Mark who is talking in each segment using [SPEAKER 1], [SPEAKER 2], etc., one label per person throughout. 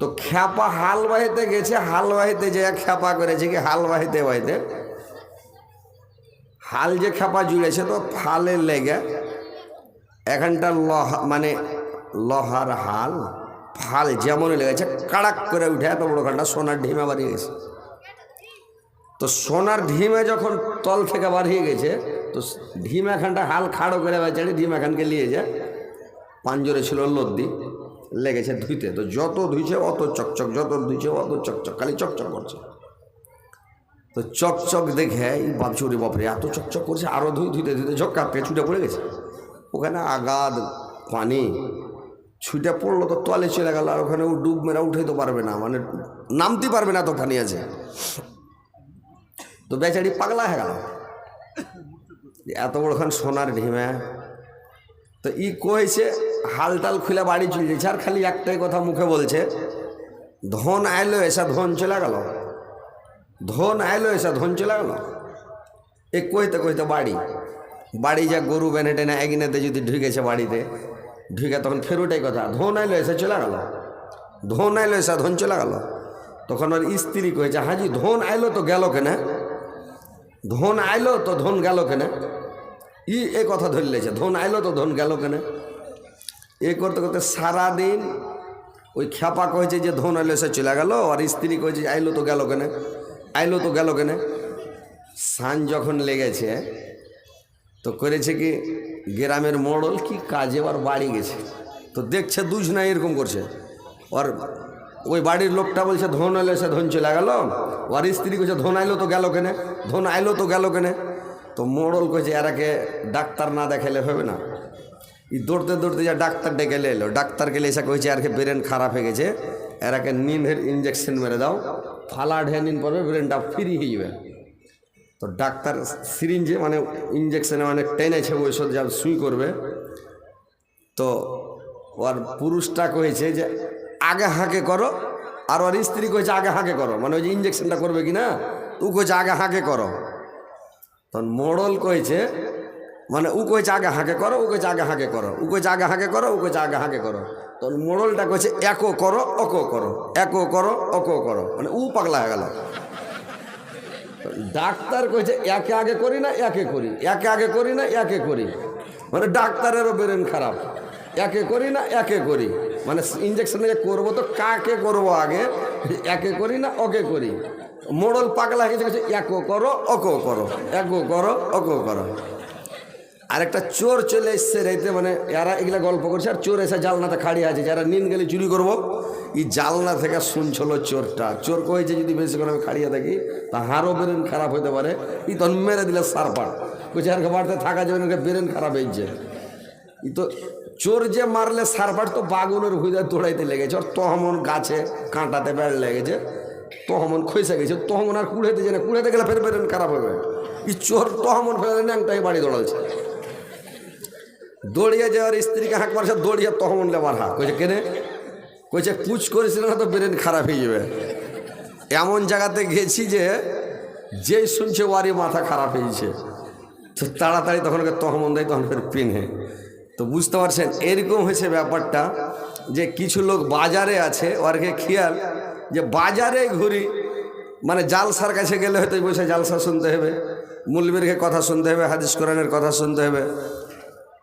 [SPEAKER 1] তো খ্যাপা হাল বাহিতে গেছে হাল বাহিতে যে খ্যাপা করেছে কি হাল বাহিতে? হাল যে খ্যাপা জুড়েছে তো ফালের লেগে এখানটা লহা মানে লহার হাল, ফাল যেমন লেগেছে, কাড়াক করে উঠে এত বড়খানটা সোনার ঢিমে বাড়িয়ে গেছে। তো সোনার ঢিমে যখন তল থেকে বাড়িয়ে গেছে, তো ঢিমা খানটা হাল খাড়ো করে বেচারি ঢিমা খানকে নিয়ে যায়। পাঞ্জরে ছিল লদ্দি। লেগেছে ধুইতে। তো যত ধুইছে অত চকচক, যত ধুইছে অত চকচক, খালি চকচক করছে। তো চকচক দেখে এই বাপরে, এত চকচক করছে আরও ধুই, ধুইতে ধুইতে ঝক্কা পেয়ে ছুটে পড়ে গেছে। ওখানে আগাদ পানি, ছুটে পড়ল তো তলে চলে গেল, আর ওখানে ও ডুব মেরা উঠে তো পারবে না মানে নামতে পারবে না তো পানি আছে। তো বেচারি পাগলা হয়ে গেল। এত বড়খান সোনার ঢিমে। তো ই কইছে হাল টাল খুলে বাড়ি চলে যাচ্ছে। আর খালি একটাই কথা মুখে বলছে, ধন আইলো, এসা ধন চলে গেল। ধন আইলো, এসা ধন চলে গেল। এ কইতে কইতে বাড়ি বাড়ি যা গরু বেনে টেনে একদিনেতে যদি ঢুকেছে বাড়িতে, ঢুকে তখন ফেরোটাই কথা, ধন আইলো, এসে চলে গেল। ধন আইলো, এসা ধন চলে গেল। তখন ওর স্ত্রী কয়েছে হাজি ধন আইলো তো গেল কেনা? ধন আইলো তো ধন গেল কেনে? ই এ কথা ধরে লেছে ধন আইলো তো ধন গেল কেনে? এ করতে করতে সারাদিন ওই খ্যাপা কয়েছে যে ধন আইলো সে চলে গেল, আর স্ত্রী কয়েছে আইলো তো গেল কেনে? আইলো তো গেল কেনে? সান যখন লেগেছে, তো করেছে কি, গ্রামের মোড়ল কি কাজে ওর বাড়ি গেছে। তো দেখছে দুজনা এরকম করছে। ওর, ওই বাড়ির লোকটা বলছে, ধন এলো সে ধন চলে গেল। ওর স্ত্রী কইছে, ধন আইলো তো গেল কেনে? ধন আইলো তো গেল কেনে? তো মোড়ল কইছে, এরাকে ডাক্তার না দেখালে হবে না। দৌড়তে দৌড়তে যা ডাক্তার ডেকে এলো। ডাক্তার গেলে এসে কইছে, আর কি ব্রেন খারাপ হয়ে গেছে। এরাকে নিনের ইঞ্জেকশন মেরে দাও। ফালা ঢেয়ে নিন পড়বে ব্রেনটা ফ্রি হয়ে যাবে। তো ডাক্তার সিরিঞ্জে মানে ইঞ্জেকশনে মানে টেনেছে ওষুধ যা সুই করবে। তো ওর পুরুষটা কয়েছে যে, আগে হাঁকে করো। আর ওর স্ত্রী কয়েছে আগে হাঁকে করো। মানে ওই যে ইঞ্জেকশনটা করবে কি না ও কয়েছে আগে হাঁকে করো। তখন মোড়ল কয়েছে মানে কয়েছে আগে হাঁকে করো কয়েছে আগে হাঁকে করো। কয়েছে আগে হাঁকে করো কয়েছে আগে হাঁকে করো। তখন মোড়লটা কয়েছে একো করো, অকো করো, একো করো, অকো করো। মানে উ পাগলা হয়ে গেল। ডাক্তার কইছে, একে আগে করি না, একে করি, একে আগে করি না, একে করি। মানে ডাক্তারেরও বেরেন খারাপ। একে করি না, একে করি। মানে ইঞ্জেকশন করব তো কাকে করব আগে? একে করি না, ওকে করি। মোড়ল পাগলা হয়ে গেছে একো করো, অকো করো, একো করো, অকো করো। আর একটা চোর চলে এসছে রাইতে মানে এরা এগুলা গল্প করছে, আর চোর এসে জালনাতে খাড়িয়ে আছে, যারা নিন গেলে চুরি করব। এই জালনা থেকে শুনছিল চোরটা। চোর কয়েছে যদি বেশি করে আমি খাড়িয়ে থাকি, তা হারও বেরেন খারাপ হতে পারে। ই তখন মেরে দিলে সারপাট। কইছে, আর বাড়িতে থাকা যাবে না বেরেন খারাপ হয়েছে ই তো চোর যে মারলে সারপাট, তো বাগুনের হুইদা দৌড়াইতে লেগেছে। আর তহমন গাছে কাঁটাতে বেড় লেগেছে। তহমন খইসে গেছে। তহমন আর কুড়েতে যায় না, কুড়েতে গেলে ফের বেরেন খারাপ হবে। ই চোর তহমন ফেলে ন্যাংটাই বাড়ি দৌড়াচ্ছে। দৌড়িয়ে যাওয়ার স্ত্রীকে হাঁক মারছে, দৌড়িয়ে তখন লেবার হাঁক। কইছে, কেনে? কইছে কুচ করেছিল না তো ব্রেন খারাপ হয়ে যাবে। এমন জায়গাতে গেছি যে, যেই শুনছে ওয়ারই মাথা খারাপ হয়েছে তো তাড়াতাড়ি তখন তহমন দেয়, তখন ফের পিনে তো বুঝতে পারছেন, এরকম হয়েছে ব্যাপারটা যে কিছু লোক বাজারে আছে ওরকে খেয়াল যে বাজারে ঘুরি মানে জালসার কাছে গেলে হয়তো বসে জালসা শুনতে হবে, মুলবিরকে কথা শুনতে হবে, হাদিস কোরআনের কথা শুনতে হবে।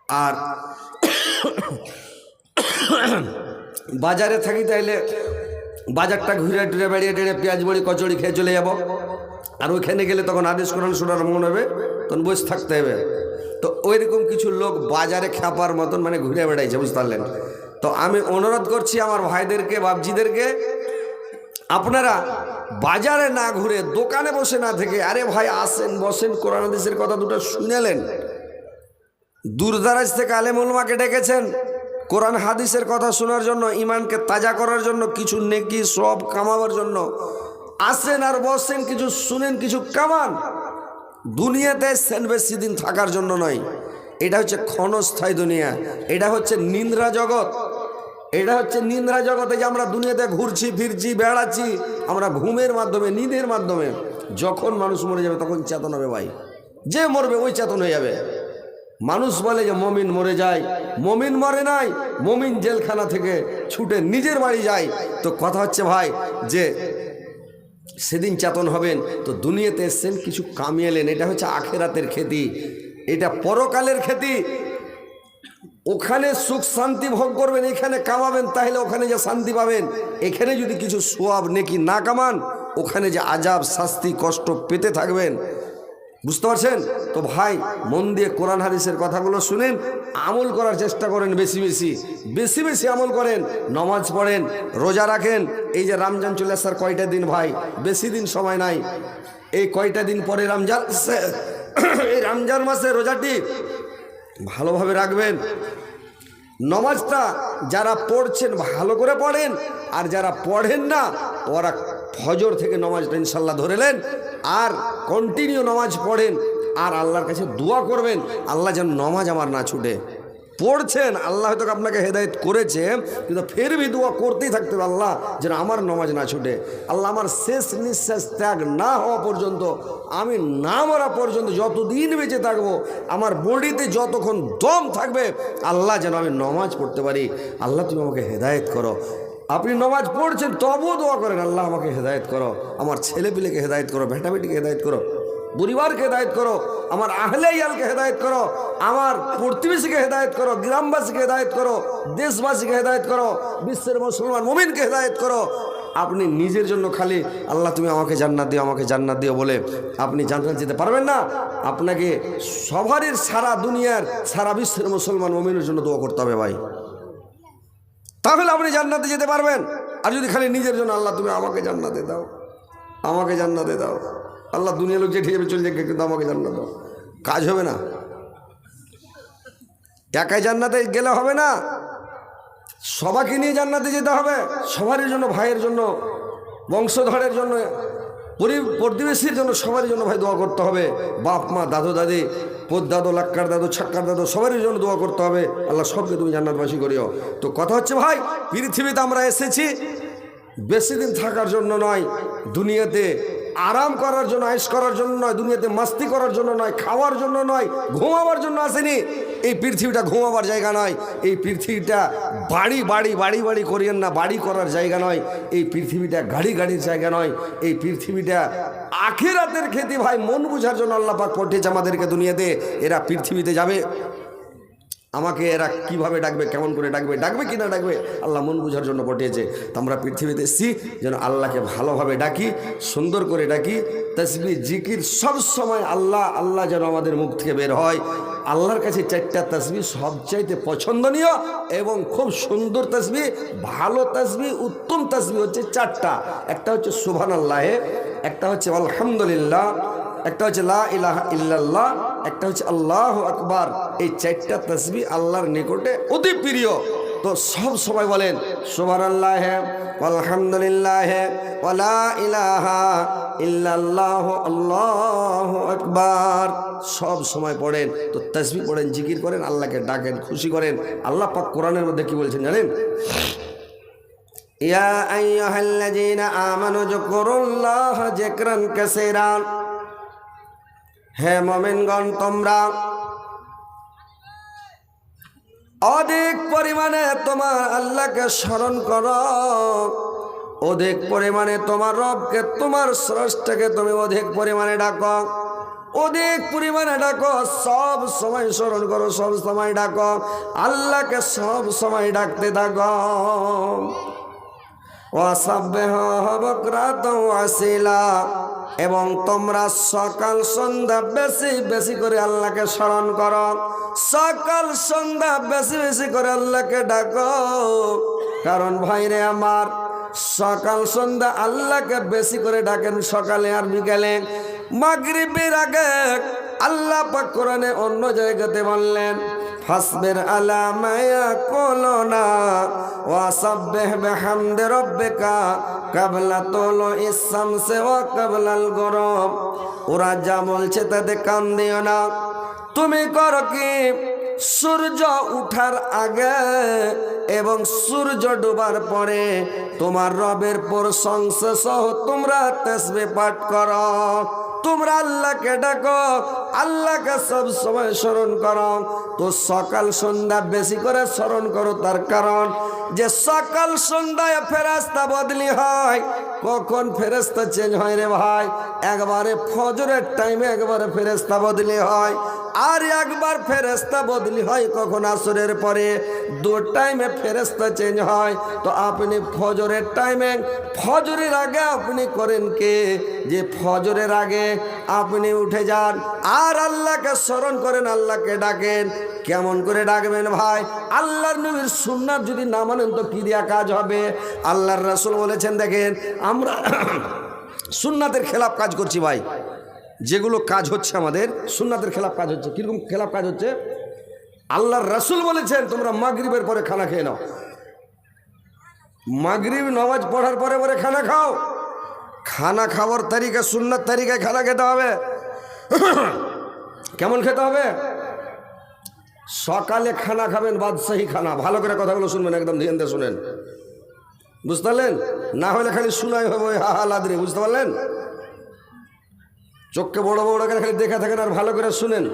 [SPEAKER 1] আর বাজারে থাকি তাইলে বাজারটা ঘুরে টুরে বেড়িয়ে টেড়ে পেঁয়াজ বড়ি কচড়ি খেয়ে চলে যাব। আর ওইখানে গেলে তখন আদেশ কোরআন শোনার মন হবে, তখন বসে থাকতে হবে। তো ওইরকম কিছু লোক বাজারে খ্যাপার মতন মানে ঘুরে বেড়াইছে, বুঝতে পারলেন? তো আমি অনুরোধ করছি আমার ভাইদেরকে, বাপজিদেরকে, আপনারা বাজারে না ঘুরে দোকানে বসে না থেকে, আরে ভাই আসেন, বসেন, কোরআন হাদিসের কথা দুটো শুনেলেন। দূরদারাজ থেকে আলেমুলমাকে ডেকেছেন। কোরআন হাদিসের কথা শোনার জন্য ইমানকে তাজা করার জন্য, কিছু নেকি, সব কামাবার জন্য। আসেন আর বসেন, কিছু শুনেন, কিছু কামান। দুনিয়াতে এসছেন বেশি দিন থাকার জন্য নয়। এটা হচ্ছে ক্ষণস্থায়ী দুনিয়া। এটা হচ্ছে নিন্দ্রা জগৎ। এটা হচ্ছে নিন্দ্রা জগতে যে আমরা দুনিয়াতে ঘুরছি, ফিরছি, বেড়াচ্ছি, আমরা ঘুমের মাধ্যমে, নিদের মাধ্যমে, যখন মানুষ মরে যাবে, তখন চেতন হবে ভাই। যে মরবে, ওই চেতন হয়ে যাবে। মানুষ বলে যে মমিন মরে যায়, মমিন মরে নাই, মমিন জেলখানা থেকে ছুটে নিজের বাড়ি যায়। তো কথা হচ্ছে ভাই যে সেদিন চেতন হবেন, তো দুনিয়াতে এসছেন কিছু কামিয়ে এলেন, এটা হচ্ছে আখেরাতের খেতি, এটা পরকালের খেতি। ওখানে সুখ শান্তি ভোগ করবেন, এখানে কামাবেন, তাহলে ওখানে যে শান্তি পাবেন। এখানে যদি কিছু সোয়াব নেকি না কামান, ওখানে যে আজাব, শাস্তি, কষ্ট পেতে থাকবেন। বুঝতে পারছেন? তো ভাই, মন দিয়ে কোরআন হাদিসের কথাগুলো শুনেন, আমল করার চেষ্টা করেন বেশি বেশি। বেশি বেশি আমল করেন, নমাজ পড়েন, রোজা রাখেন। এই যে রামজান চলে আসার কয়টা দিন ভাই? বেশি দিন সময় নাই। এই কয়টা দিন পরে রমজান এই রামজান মাসে রোজাটি ভালোভাবে রাখবেন। নমাজটা যারা পড়ছেন ভালো করে পড়েন, আর যারা পড়েন না, ওরা ফজর থেকে নমাজটা ইনশাল্লাহ ধরেলেন আর কন্টিনিউ নমাজ পড়েন, আর আল্লাহর কাছে দোয়া করবেন, আল্লাহ যেন নমাজ আমার না ছুটে। পড়ছেন, আল্লাহ হয়তো আপনাকে হেদায়েত করেছে, কিন্তু ফের ভি দোয়া করতেই থাকতে আল্লাহ যেন আমার নমাজ না ছুটে। আল্লাহ আমার শেষ নিঃশ্বাস ত্যাগ না হওয়া পর্যন্ত, আমি না মরা পর্যন্ত যতদিন বেঁচে থাকব, আমার বডিতে যতক্ষণ দম থাকবে, আল্লাহ যেন আমি নমাজ পড়তে পারি। আল্লাহ তুমি আমাকে হেদায়েত করো। আপনি নমাজ পড়ছেন, তবুও দোয়া করেন, আল্লাহ আমাকে হেদায়ত করো, আমার ছেলেপিলেকে হেদায়ত করো বেটাবেটিকে হেদায়ত করো, পরিবারকে হেদায়ত করো, আমার আহলে ইয়ালকে হেদায়ত করো, আমার প্রতিবেশীকে হেদায়ত করো, গ্রামবাসীকে হেদায়ত করো, দেশবাসীকে হেদায়ত করো, বিশ্বের মুসলমান মুমিনকে হেদায়ত করো। আপনি নিজের জন্য খালি, আল্লাহ তুমি আমাকে জান্নাত দিও, আমাকে জান্নাত দিও বলে আপনি জান্নাত যেতে পারবেন না। আপনাকে সবারই সারা দুনিয়ার, সারা বিশ্বের মুসলমান মুমিনের জন্য দোয়া করতে হবে ভাই। তাহলে আপনি জান্নাতে যেতে পারবেন। আর যদি খালি নিজের জন্য, আল্লাহ তুমি আমাকে জান্নাতে দাও। আমাকে জান্নাতে দাও। আল্লাহ দুনিয়া লোক যে ঠিক চলে যাবে কিন্তু আমাকে জান্না দাও। কাজ হবে না। একাই জান্নাতে গেলে হবে না। সবাইকে নিয়ে জান্নাতে যেতে হবে। সবারই জন্য, ভাইয়ের জন্য, বংশধরের জন্য। পরি- প্রতিবেশীর জন্য, সবারই জন্য ভাই দোয়া করতে হবে। বাপ, মা, দাদু, দাদি পোদ দাদু, লাক্কার দাদু, ছাক্কার দাদু, সবারই জন্য দোয়া করতে হবে। আল্লাহ সবকে তুমি জান্নাতবাসী করিও। তো কথা হচ্ছে ভাই, পৃথিবীতে আমরা এসেছি, বেশি দিন থাকার জন্য নয়, দুনিয়াতে আরাম করার জন্য আইস করার জন্য নয়, দুনিয়াতে মাস্তি করার জন্য নয়, খাওয়ার জন্য নয়, ঘুমাবার জন্য আসেনি। এই পৃথিবীটা ঘুমাবার জায়গা নয়, এই পৃথিবীটা বাড়ি বাড়ি বাড়ি বাড়ি করিয়েন না, বাড়ি করার জায়গা নয়, এই পৃথিবীটা গাড়ি, গাড়ির জায়গা নয়, এই পৃথিবীটা আখেরাতের খেতে ভাই, মন বুঝার জন্য আল্লাহ পাক পাঠিয়েছে আমাদেরকে দুনিয়াতে, এরা পৃথিবীতে যাবে। আমাকে এরা কীভাবে ডাকবে, কেমন করে ডাকবে ডাকবে কি না ডাকবে, আল্লাহ মন বুঝার জন্য পাঠিয়েছে। তো আমরা পৃথিবীতে এসেছি, যেন আল্লাহকে ভালোভাবে ডাকি, সুন্দর করে ডাকি, তসবি, জিকির, সব সময় আল্লাহ আল্লাহ যেন আমাদের মুখ থেকে বের হয়। আল্লাহর কাছে চারটা তসবি সবচাইতে পছন্দনীয় এবং খুব সুন্দর তসবি, ভালো তসবি, উত্তম তসবি হচ্ছে চারটা। একটা হচ্ছে সুভান আল্লাহে একটা হচ্ছে আলহামদুলিল্লাহ একটা হচ্ছে লা ইলাহা ইল্লাল্লাহ, একটা হচ্ছে আল্লাহ আকবার। এই চারটা তসবি আল্লাহর নিকটে অতি প্রিয়। তো সব সবাই বলেন সোভান আল্লাহ আলহামদুলিল্লাহ ওলা ইলাহা ইল্লাল্লাহ, আল্লাহ আকবার। সব সময় পড়েন, তো তসবি পড়েন, জিকির করেন, আল্লাহকে ডাকেন, খুশি করেন। আল্লাহ পাক কোরআনের মধ্যে কি বলছেন জানেন? ইয়া আইয়ুহাল্লাযীনা আমানু যুকুরুল্লাহ যিকরান কাসীরা। হে মমিনগণ, তোমরা অধিক পরিমাণে তোমার আল্লাহকে স্মরণ কর। অধিক পরিমাণে তোমার রবকে, তোমার স্রষ্টাকে তুমি অধিক পরিমাণে ডাক। অধিক পরিমাণে ডাকো, সব সময় স্মরণ করো, সব সময় ডাক। আল্লাহকে সব সময় ডাকতে থাকো। এবং তোমরা সকাল সন্ধ্যা বেশি বেশি করে আল্লাহকে স্মরণ করো। সকাল সন্ধ্যা বেশি বেশি করে আল্লাহকে ডাকো। কারণ ভাইরে আমার, সকাল সন্ধ্যা আল্লাহকে বেশি করে ডাকেন সকালে আর বিকালে। মাগরিবের আগে আল্লাহ পাক কোরআনে অন্য জায়গাতে বললেন ফাসবের আলা মায়া কোলনা ওয়াসাব্বিহ বিহামদি রাব্বিকা কাবলা তোলো ইসামসে ওয়া কাবলাল গরম। ওরা যা বলছে তাতে কান দিও না। তুমি করো কি? সূর্য উঠার আগে এবং সূর্য ডোবার পরে তোমার রবের প্রশংসা সহ তোমরা তসবে পাঠ করো। তোমরা আল্লাহকে ডাকো, আল্লাহকে সব সময় স্মরণ করো। তো সকাল সন্ধ্যা বেশি করে স্মরণ করো তার কারণ যে সকাল সন্ধ্যায় ফেরাস্তা বদলি হয়, কখন ফেরস্তা চেঞ্জ হয় রে ভাই? একবারে ফজরের টাইমে একবারে ফেরস্তা বদলি হয়। আর একবার ফেরেস্তা বদলি হয় কখন আসরের পরে? দু টাইমে ফেরেস্তা চেঞ্জ হয়। তো আপনি ফজরের টাইমে ফজরের আগে আপনি করেন কে? যে ফজরের আগে আপনি উঠে যান আর আল্লাহকে স্মরণ করেন, আল্লাহকে ডাকেন। কেমন করে ডাকবেন ভাই? আল্লাহর নবীর সুন্নাত যদি না মানেন তো কি দিয়া কাজ হবে? আল্লাহর রাসূল বলেছেন, দেখেন, আমরা সুন্নাতের খেলাপ কাজ করছি ভাই। যেগুলো কাজ হচ্ছে আমাদের, সুন্নাতের খেলাপ কাজ হচ্ছে। কীরকম খেলাপ কাজ হচ্ছে? আল্লাহর রাসূল বলেছেন, তোমরা মাগরিবের পরে খানা খেয়ে নাও। মাগরিব, নামাজ পড়ার পরে পরে খানা খাও। খানা খাওয়ার তারিখে সুন্নার তারিখায় খানা খেতে হবে। কেমন খেতে হবে? সকালে খানা খাবেন, বাদশাহী খানা। ভালো করে কথাগুলো শুনবেন, একদম দিয়ে শুনেন। বুঝতে পারলেন? না হলে খালি শুনাই হবে হা হা লাদরে, বুঝতে পারলেন? চোখকে বড় বড় করে খালি দেখে থাকেন আর ভালো করে শুনেন।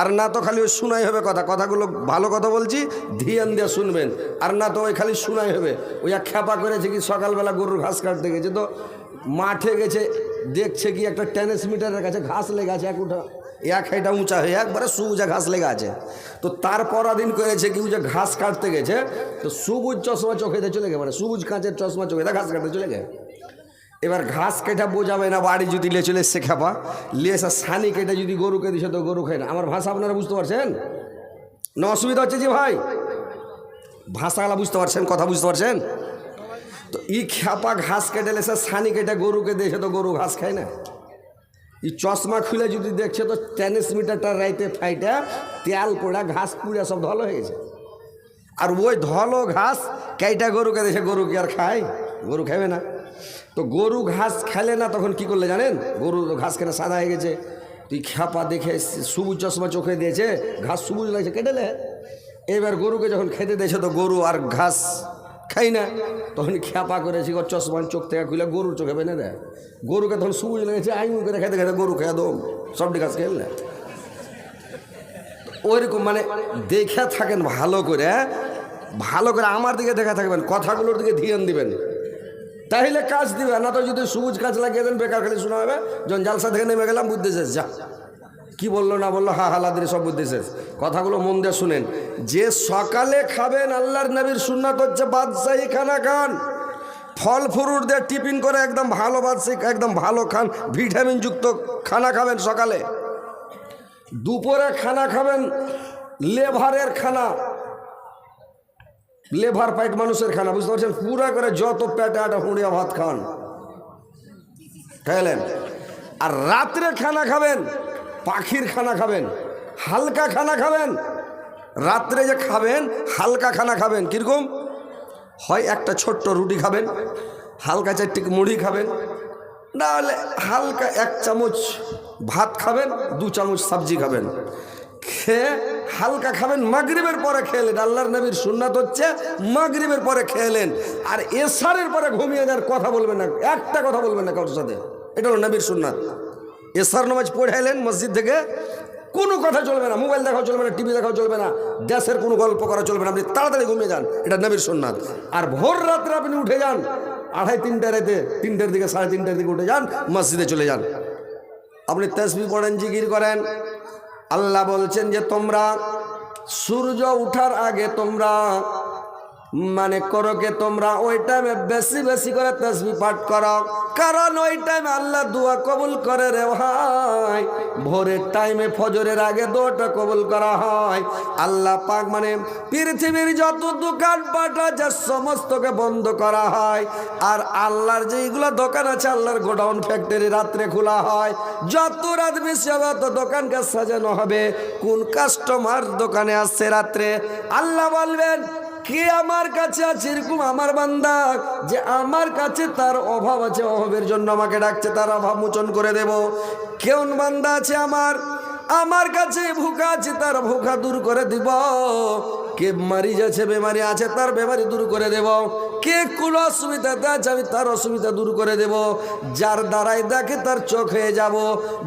[SPEAKER 1] আর না তো খালি ওই শোনাই হবে কথা, কথাগুলো ভালো কথা বলছি, ধিয়ান দিয়ে শুনবেন। আর না তো ওই খালি শোনাই হবে। ওই এক খ্যাপা করেছে কি সকালবেলা গরুর ঘাস কাটতে গেছে তো, মাঠে গেছে, দেখছে কি একটা টেনিস মিটারের কাছে ঘাস লেগে আছে এক উঠা। এক হাইটা উঁচা হয়ে একবারে সুবুজা ঘাস লেগে আছে। তো তার পরাদিন করেছে কি যে ঘাস কাটতে গেছে, তো সবুজ চশমা চোখেতে চলে গেছে মানে সবুজ কাঁচের চশমা চোখেতে ঘাস কাটতে চলে গেছে। এবার ঘাস কেটে বোঝাবে না, বাড়ি যদি লে চলে এসছে খেপা। লিয়ে এসে সানি কেটে যদি গরুকে দিছে, তো গরু খায় না। আমার ভাষা আপনারা বুঝতে পারছেন? না অসুবিধা হচ্ছে যে ভাই? ভাষাগুলা বুঝতে পারছেন, কথা বুঝতে পারছেন? তো ই খেপা ঘাস কেটে লেসে সানি কেটে গরুকে দিয়েছে, তো গরু ঘাস খায় না। ই চশমা খুলে যদি দেখছে, তো টেনিস মিটারটা রাইতে ফাইটা, তেল পোড়া ঘাস পুড়া সব ধলো হয়ে গেছে। আর ওই ধলো ঘাস কেইটা গরুকে দেখে গরু কি আর খায়? গরু খাবে না। তো গরু ঘাস খেলে না, তখন কি করলে জানেন? গরু ঘাস খেলে সাদা হয়ে গেছে। তুই খ্যাপা দেখে সবুজ চশমা চোখে দিয়েছে, ঘাস সবুজ লাগছে কেটেলে এবার গরুকে যখন খেতে দিয়েছে, তো গরু আর ঘাস খাই না। তখন খ্যাপা করেছি ওর চশমা চোখ থেকে খুলে গরুর চোখে বেনে দেয়। গরুকে তখন সবুজ লেগেছে আইন করে খেতে খেতে গরু খেয়ে দো সবটি ঘাস খেললে ওইরকম মানে দেখে থাকেন ভালো করে ভালো করে আমার দিকে দেখা থাকবেন, কথাগুলোর দিকে ধ্যান দিবেন। তাহলে কাজ দিবে, না তো যদি সবুজ কাজ লাগিয়ে দেন, বেকার খালি শোনা হবে। যখন জালসা থেকে নেমে গেলাম, বুদ্ধি শেষ, যা। কি বলল, না বলল, হা হালাদের সব বুদ্ধি শেষ। কথাগুলো মন দিয়ে শুনেন। যে সকালে খাবেন আল্লাহর নবীর সুন্নাত হচ্ছে বাদশাহী খানা খান। ফল ফ্রুট দিয়ে টিফিন করে একদম ভালো বাদশাহী, একদম ভালো খান, ভিটামিন যুক্ত খানা খাবেন সকালে। দুপুরে খানা খাবেন, লেভারের খানা। লেভার পাইট মানুষের খানা, বুঝতে পারছেন? পুরা করে যত পেটে আটা হুঁড়িয়া ভাত খান। খাইলেন আর রাত্রে খানা খাবেন, পাখির খানা খাবেন, হালকা খানা খাবেন, রাত্রে যে খাবেন, হালকা খানা খাবেন, কীরকম? হয় একটা ছোট্ট রুটি খাবেন, হালকা চারটি মুড়ি খাবেন, না হলে হালকা এক চামচ ভাত খাবেন, দু চামচ সবজি খাবেন। খেয়ে হালকা খাবেন, মাগরিবের পরে খেলেন। আল্লাহর নবীর সুন্নাত হচ্ছে মাগরিবের পরে খেলেন। আর এসারের পরে ঘুমিয়ে যাওয়ার কথা বলবেন না, একটা কথা বলবেন না কারোর সাথে। এটা হলো নবীর সুন্নাত। এসার নামাজ পড়ে এলেন মসজিদ থেকে, কোনো কথা চলবে না, মোবাইল দেখাও চলবে না, টিভি দেখাও চলবে না, দেশের কোনো গল্প করা চলবে না, আপনি তাড়াতাড়ি ঘুমিয়ে যান, এটা নবীর সুন্নাত। আর ভোর রাত্রে আপনি উঠে যান, আড়াই তিনটে রাতে, তিনটের দিকে, সাড়ে তিনটের দিকে উঠে যান, মসজিদে চলে যান। আপনি তসবি পড়েন, জিকির করেন আল্লাহ বলছেন যে তোমরা সূর্য উঠার আগে তোমরা মানে করো কে তোমরা, ওই টাইমে বেশি বেশি করে তসবি পাঠ করো। কারণ ওই টাইমে আল্লাহ দুয়া কবুল করে রে ভাই। ভোরের টাইমে ফজরের আগে দোয়াটা কবুল করা হয়। আল্লাহ পাক মানে পৃথিবীর যত দোকান পাট আছে সমস্তকে বন্ধ করা হয়। আর আল্লাহর যেইগুলো দোকান আছে, আল্লাহর গোডাউন ফ্যাক্টরি রাত্রে খোলা হয়। যত রাত বেশি হবে, তত দোকানকে সাজানো হবে। কোন কাস্টমার দোকানে আসছে রাত্রে? আল্লাহ বলবেন কে আমার কাছে আছে এরকম আমার বান্দা? যে আমার কাছে তার অভাব আছে, অভাবের জন্য আমাকে ডাকছে, তার অভাব মোচন করে দেব। কেমন বান্দা আছে আমার? আমার কাছে ভুকা আছে, তার ভুকা দূর করে দিব। কে মারি যাচ্ছে, বেমারি আছে, তার বেমারি দূর করে দেব। কে কোনো অসুবিধাতে আছে, আমি তার অসুবিধা দূর করে দেব। যার দ্বারাই দেখে তার চোখ হয়ে যাব,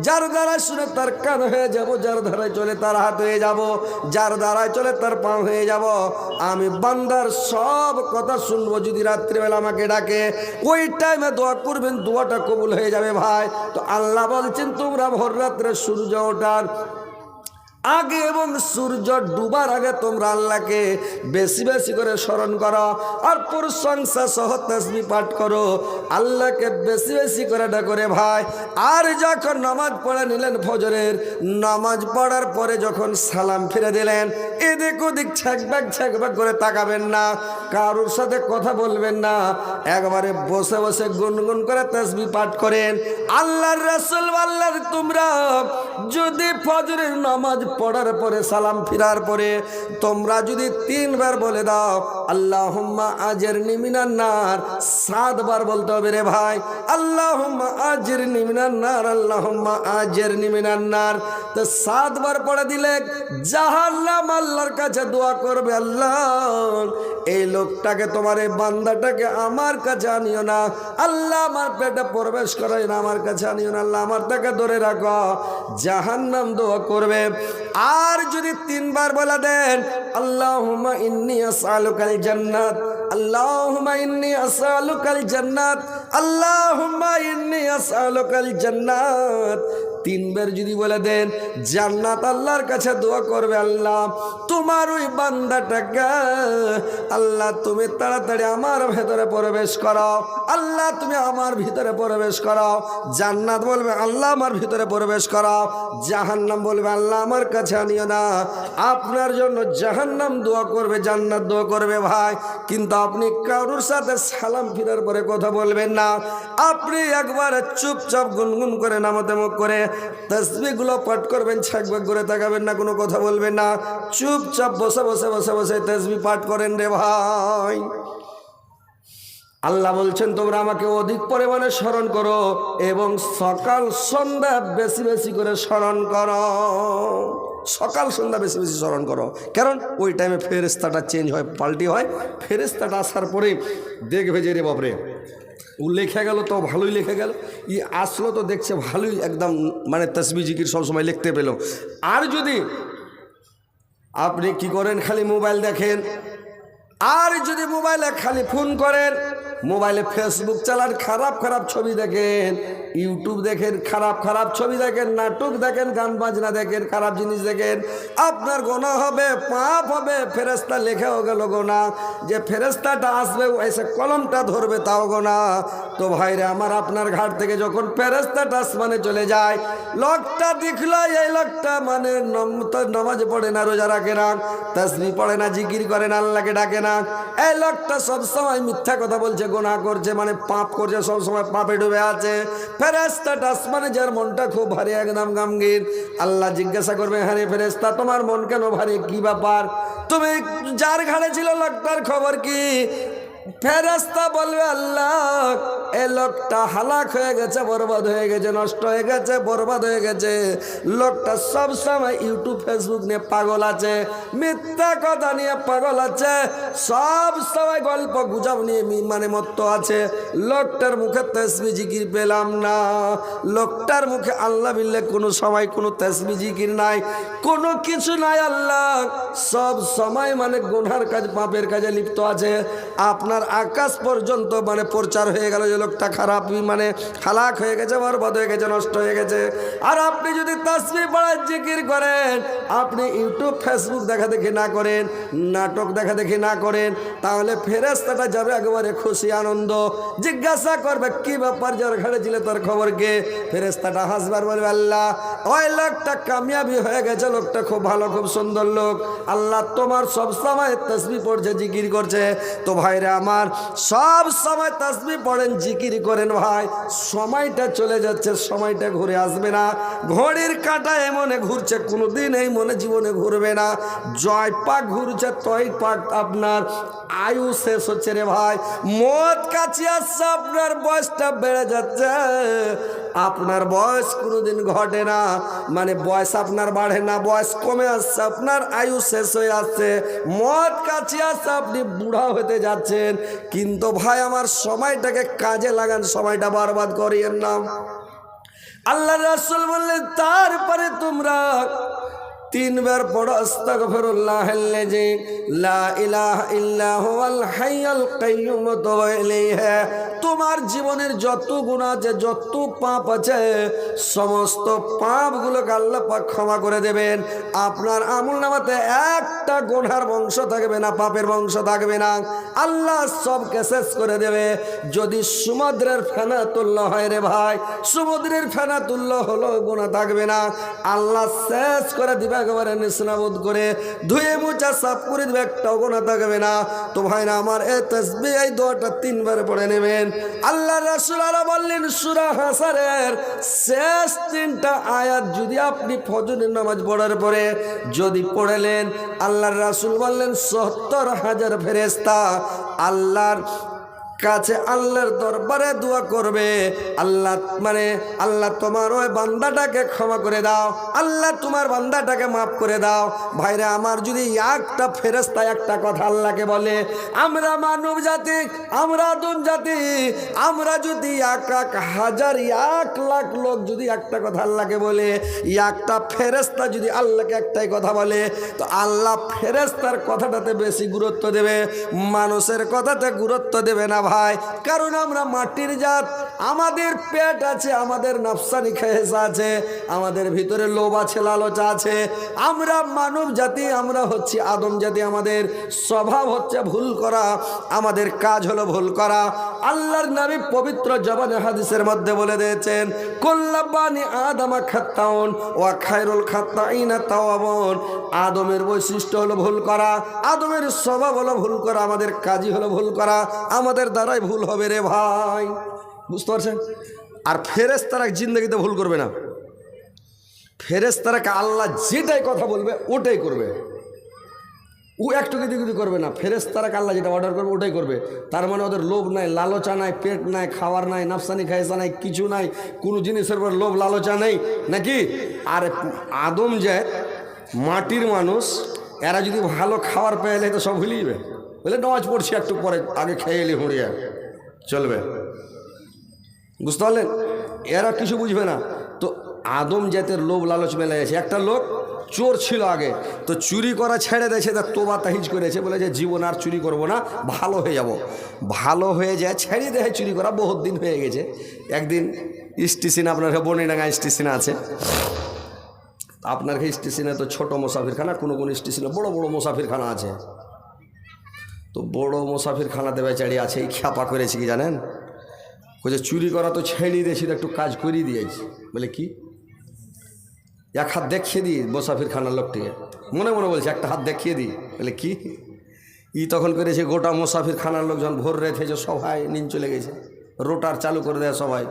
[SPEAKER 1] যার দ্বারাই শুনে তার কান হয়ে যাব, যার দ্বারাই চলে তার হাত হয়ে যাব, যার দ্বারাই চলে তার পা হয়ে যাব। আমি বান্দার সব কথা শুনব, যদি রাত্রিবেলা আমাকে ডাকে, ওই টাইমে দোয়া করবেন, দোয়াটা কবুল হয়ে যাবে ভাই। তো আল্লাহ বলছেন, তোমরা ভোর রাত্রে সূর্য ওঠার আগে এবং সূর্য ডুবার আগে তোমরা আল্লাহকে বেশি বেশি করে স্মরণ করো আর প্রশংসা সহ তসবি পাঠ করো। আল্লাহকে বেশি বেশি করে ডাকরে ভাই। আর যখন নামাজ পড়ে নিলেন ফজরের, নামাজ পড়ার পরে যখন সালাম ফিরে দিলেন, এদিক ওদিক ছ্যাকব্যাক ছ্যাকব্যাক করে তাকাবেন না, কারোর সাথে কথা বলবেন না। একবারে বসে বসে গুনগুন করে তসবি পাঠ করেন। আল্লাহর রাসূল আল্লাহর তোমরা যদি ফজরের নামাজ পড়ার পরে, সালাম ফিরার পরে, তোমরা যদি তিনবার বলে দাও আল্লাহ আজের নিমিনার নার, সাতবার বলতে হবে রে ভাই আল্লাহ আজের নিমিনার নার আল্লাহ আজের নিমিনার নার। তো সাতবার পড়ে দিলে জাহান্নাম আল্লাহর কাছে দোয়া করবে, আল্লাহ, এই লোকটাকে, তোমার এই বান্দাটাকে আমার কাছে আনিও না, আল্লাহ আমার পেটে প্রবেশ করাই না, আমার কাছে আনিও না, আল্লাহ আমার তাকে ধরে রাখো। জাহান্নাম দোয়া করবে। আর যদি তিনবার বলা দেন আল্লাহ ইন্নি আসালুকাল জান্নাত। আল্লাহুম্মা ইন্নি আসআলুকাল জান্নাত, আল্লাহুম্মা ইন্নি আসআলুকাল জান্নাত। তিনবার যদি বলে দেন, জান্নাত আল্লাহর কাছে দোয়া করবে আল্লাহ, তোমার ওই বান্দাটাকে আল্লাহ তুমি তাড়াতাড়ি আমার ভেতরে প্রবেশ করো আল্লাহ তুমি আমার ভিতরে প্রবেশ করো জান্নাত বলবে, আল্লাহ আমার ভিতরে প্রবেশ করো জাহান্নাম বলবে, আল্লাহ আমার কাছে আনিও না। আপনার জন্য জাহান্নাম দোয়া করবে, জান্নাত দোয়া করবে ভাই। কিন্তু আপনি কারোর সাথে সালাম ফিরার পরে কথা বলবেন না। আপনি একবার চুপচাপ গুনগুন করে নামতে মুখ করে তসবিগুলো পাঠ করবেন ছাকবাক করে তাকাবেন না, কোনো কথা বলবেন না। চুপচাপ বসে বসে বসে বসে তসবি পাঠ করেন রে ভাই। আল্লাহ বলছেন, তোমরা আমাকে অধিক পরিমাণে স্মরণ করো এবং সকাল সন্ধ্যা বেশি বেশি করে স্মরণ করো। সকাল সন্ধ্যা বেশি বেশি স্মরণ করো। কারণ ওই টাইমে ফেরেস্তাটা চেঞ্জ হয়, পাল্টি হয়। ফেরেস্তাটা আসার পরে দেখবে যে রে বাপরে, ও লেখা গেল তো, ভালোই লেখা গেল। ই আসলো তো দেখছে ভালোই একদম মানে তসবি জিকির সবসময় লিখতে পেল। আর যদি আপনি কি করেন, খালি মোবাইল দেখেন, আর যদি মোবাইলে খালি ফোন করেন মোবাইলে ফেসবুক চালান, খারাপ খারাপ ছবি দেখেন ইউটিউব দেখেন, খারাপ খারাপ ছবি দেখেন, নাটক দেখেন, গান বাজনা দেখেন, খারাপ জিনিস দেখেন, আপনার গোনা হবে, পাপ হবে ফেরেস্তা লেখাও গেল গোনা, যে ফেরেস্তাটা আসবে এসে কলমটা ধরবে, তাও গোনা। তো ভাইরে আমার আপনার ঘাট থেকে যখন ফেরেস্তাটা আসমানে চলে যায়, লোকটা দেখল এই লোকটা মানে নামাজ পড়ে না, রোজা রাখে না তসবি পড়ে না, জিকির করে না, আল্লাহকে ডাকে না। এই লোকটা সবসময় মিথ্যা কথা বলছে গোনা করছে মানে পাপ করছে সবসময় পাপে ডুবে আছে। ফেরেস্তাটা মানে যার মনটা খুব ভারী, একদম গামগির আল্লাহ জিজ্ঞাসা করবে হ্যাঁ ফেরেস্তা তোমার মন কেন ভারী? কি ব্যাপার? তুমি যার ঘাড়ে ছিল লোকটার খবর কি? ফেরেস্তা বলবে, আল্লাহ, এ লোকটা হালাক হয়ে গেছে, বরবাদ হয়ে গেছে, নষ্ট হয়ে গেছে, বরবাদ হয়ে গেছে। লোকটা সব সময় ইউটিউব, ফেসবুক নিয়ে পাগল আছে, মিথ্যা কথা নিয়ে পাগল আছে, সব সময় গল্প গুজব নিয়ে মানে মত্ত আছে। লোকটার মুখে তেসবি জিকির পেলাম না। লোকটার মুখে আল্লাহ বিল্লে কোনো সময় কোনো তেসবি জিকির নাই। কোনো কিছু নাই, আল্লাহ। সব সময় মানে গুনহার কাজ, পাপের কাজে লিপ্ত আছে। আপনার আকাশ পর্যন্ত মানে প্রচার হয়ে গেল। যে লোকটা খারাপ মানে খালাক হয়ে গেছে, বরবাদ হয়ে গেছে, নষ্ট হয়ে গেছে। আর আপনি যদি তাসবি পড়ার জিকির করেন, আপনি ইউটিউব, ফেসবুক দেখা দেখি না করেন, নাটক দেখা দেখি না করেন, তাহলে ফেরেস্তাটা যাবে একেবারে খুশি, আনন্দ। জিজ্ঞাসা করবে, কি ব্যাপার যার ঘাড়ে ছিল তোর খবর কে? হাসবার বলবে, আল্লাহ, ওই লোকটা কামিয়াবি হয়ে গেছে, লোকটা খুব ভালো, খুব সুন্দর লোক। আল্লাহ তোমার সব সময় তসবি পড়ছে, জিকির করছে। তো ভাইরা আমার সব সময় তাসবি পড়েন, জিকির করেন ভাই। সময়টা চলে যাচ্ছে, সময়টা ঘুরে আসবে না। ঘড়ির কাঁটা এমনে ঘুরছে কোনো দিন এই মনে জীবনে ঘুরবে না। জয় পাক ঘুরছে, তয় পাক আপনার আয়ু শেষ হচ্ছে রে ভাই। মদ কাছে আসছে, আপনার বয়সটা বেড়ে যাচ্ছে। আপনার বয়স কোনোদিন ঘটে না। মানে বয়স আপনার বাড়ে না, বয়স কমে আসছে, আপনার আয়ু শেষ হয়ে আসছে, মদ কাছে আসছে, আপনি বুড়া হতে যাচ্ছেন। কিন্তু ভাই, আমার সময়টাকে কাজে লাগান, সময়টা বরবাদ করিয়েন না। আল্লাহ রাসুল বললেন, তারপরে তোমরা তিনবার পড়ো তোমার জীবনের যত গুনাহ আছে, যত পাপ আছে, সমস্ত পাপগুলোকে আল্লাহ পাক ক্ষমা করে দেবেন। আপনার আমল নামাতে একটা গুনার বংশ থাকবে না, পাপের বংশ থাকবে না। আল্লাহ সবকে শেষ করে দেবে। যদি সমুদ্রের ফেনা তুল্য হয় রে ভাই, সমুদ্রের ফেনা তুল্য হলো গুণা থাকবে না। আল্লাহ শেষ করে দিবে একেবারে নিষ্ণাবোধ করে ধুয়ে মুচা সাফ করে দিবে, একটাও গোনা থাকবে না। তো ভাই না আমার এ তসবি এই দোয়াটা তিনবার পড়ে নেবেন। আল্লাহ রাসূল আল্লাহ বললেন, সূরা হাসারের শেষ তিনটা আয়াত যদি আপনি ফজরের নামাজ পড়ার পরে যদি পড়েলেন, আল্লাহর রাসূল বললেন, সত্তর হাজার ফেরেস্তা আল্লাহর কাছে আল্লাহর দরবারে দোয়া করবে। আল্লাহ মানে আল্লাহ তোমার ওই বান্দাটাকে ক্ষমা করে দাও। আল্লাহ তোমার বান্দাটাকে মাফ করে দাও। ভাইরে, আমার যদি একটা ফেরস্তা একটা কথা আল্লাহকে বলে, আমরা মানব জাতি, আমরা আদম জাতি, আমরা যদি এক এক হাজার, এক লাখ লোক যদি একটা কথা আল্লাহকে বলে, একটা ফেরেস্তা যদি আল্লাহকে একটাই কথা বলে, তো আল্লাহ ফেরেস্তার কথাটাতে বেশি গুরুত্ব দেবে, মানুষের কথাতে গুরুত্ব দেবে না ভাই, কারণ আমরা মাটির জাত। আমাদের পেট আছে, আমাদের নফসানি খেয়েসা আছে, আমাদের ভিতরে লোভ আছে, লালচা আছে। আমরা মানব জাতি, আমরা হচ্ছি আদম জাতি, আমাদের স্বভাব হচ্ছে ভুল করা, আমাদের কাজ হলো ভুল করা। আল্লাহর নবী পবিত্র জবানে হাদিসের মধ্যে বলে দিয়েছেন কল্লাবানি আদামা খাত্তাউন ওয়া খায়রুল খাত্তাইনা তাওয়াবন। আদমের বৈশিষ্ট্য হলো ভুল করা, আদমের স্বভাব হলো ভুল করা, আমাদের কাজই হলো ভুল করা, আমাদের দ্বারাই ভুল হবে রে ভাই। বুঝতে পারছেন? আর ফেরেস তারা জিন্দগিতে ভুল করবে না। ফেরেস তারাকে আল্লাহ যেটাই কথা বলবে, ওটাই করবে। ও একটু কিছু কিছু করবে না। ফেরেস তারা আল্লাহ যেটা অর্ডার করবে, ওটাই করবে। তার মানে ওদের লোভ নাই, লালচা নাই, পেট নাই, খাওয়ার নাই, নাফসানি খাইসা নাই, কিছু নাই, কোনো জিনিসের উপর লোভ, লালচা নেই, নাকি? আর আদম যায় মাটির মানুষ, এরা যদি ভালো খাবার পেয়ে তো সব ভুলিয়ে বলে, নামাজ পড়ছি একটু পরে, আগে খেয়ে এলি হুঁড়িয়ে চলবে। বুঝতে পারলেন? এরা কিছু বুঝবে না। তো আদম জাতের লোভ লালচ মেলে গেছে একটা লোক চোর ছিল আগে, তো চুরি করা ছেড়ে দিয়েছে, তা তোবা তাহিজ করেছে, বলে যে, জীবন আর চুরি করব না, ভালো হয়ে যাব। ভালো হয়ে যায়, ছেড়ে দেয়, চুরি করা বহুত দিন হয়ে গেছে। একদিন স্টেশন আপনার বনিডাঙ্গা স্টেশন আছে। আপনার স্টেশনে তো ছোট মুসাফিরখানা, কোনো কোনো স্টেশনে বড় বড় মুসাফিরখানা আছে। তো বড় মুসাফিরখানাতে বেচারি আছে, এই খ্যাপা করেছে কি জানেন? বলছে, চুরি করা তো ছেড়ে দিয়েছি একটু কাজ করিয়ে দিয়েছি বলে, কি? এক হাত দেখিয়ে দিই মুসাফির খানার লোকটিকে। মনে মনে বলছে, একটা হাত দেখিয়ে দিই। বলে, কি? ই তখন করেছে, গোটা মুসাফির খানার লোক যখন ভোর রেখেছে সবাই নিন চলে গেছে, রোটার চালু করে দেয় সবাই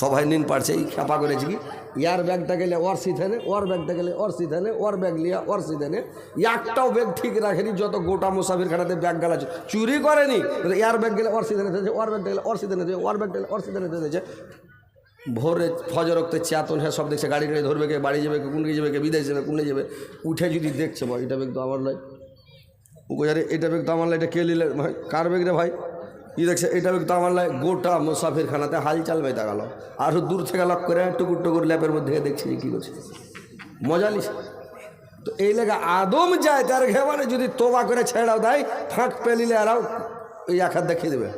[SPEAKER 1] সবাই নিন পারছে, এই খেপা করেছে কি? ইয়ার ব্যাগটা গেলে ওর সিথানে ওর ব্যাগটা গেলে ওর সিথানে ওর ব্যাগ লিয়া ওর সিথানে একটাও ব্যাগ ঠিক রাখেনি, যত গোটা মুসাফির খানাতে ব্যাগ গেলা চুরি করেনি ইয়ার ব্যাগ গেলে ওর সিথানে দিয়েছে ওর ব্যাগ গেলে ওর সিথানে দিয়েছে ওর ব্যাগ গেলে ওর সিথানে দিয়েছে ভোরে ফজর রক্তে চেতন হ্যাঁ সব দেখছে, গাড়ি গাড়ি ধরবে কে, বাড়ি যাবে কে কোনকে যাবে কে, বিদেশ যাবে, কোনে যাবে, উঠে যদি দেখছে, ভাই, এটা ব্যাগ তো আমার নয়। আরে, এটা ব্যাগ তো আমার লাই এটা কে নিলে? ভাই, কার ব্যাগ রে ভাই? ই দেখছে এটা তো আমার লাগে গোটা মুসাফির খানাতে হালচাল বেঁধা গেল। আর দূর থেকে লক করে টুকুর টুকুর ল্যাপের মধ্যে দেখছি যে কী করছে। মজা নিস তো এই লেগে আদম যায়, তার ঘেমানে যদি তোবা করে ছেড়াও দেয় ফাঁক পেলিলে আরও ওই আখার দেখিয়ে দেবে।